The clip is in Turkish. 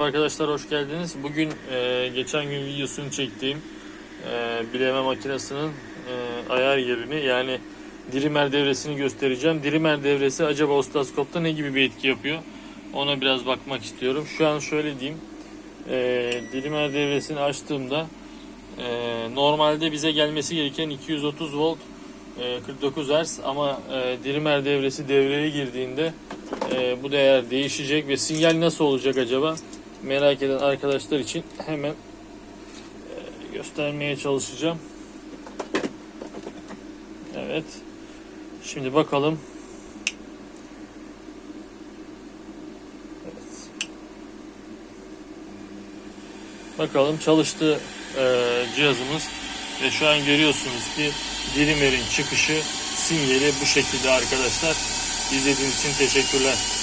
Arkadaşlar hoş geldiniz. Bugün e, geçen gün videosunu çektiğim e, bileme makinesinin e, ayar yerini yani dirimer devresini göstereceğim. Dirimer devresi acaba ostaskopta ne gibi bir etki yapıyor? Ona biraz bakmak istiyorum. Şu an şöyle diyeyim. E, dirimer devresini açtığımda e, normalde bize gelmesi gereken 230 volt e, 49 Hz ama e, dirimer devresi devreye girdiğinde e, bu değer değişecek ve sinyal nasıl olacak acaba? Merak eden arkadaşlar için hemen e, göstermeye çalışacağım. Evet. Şimdi bakalım. Evet. Bakalım çalıştı e, cihazımız ve şu an görüyorsunuz ki Dilimer'in çıkışı sinyali bu şekilde arkadaşlar. İzlediğiniz için teşekkürler.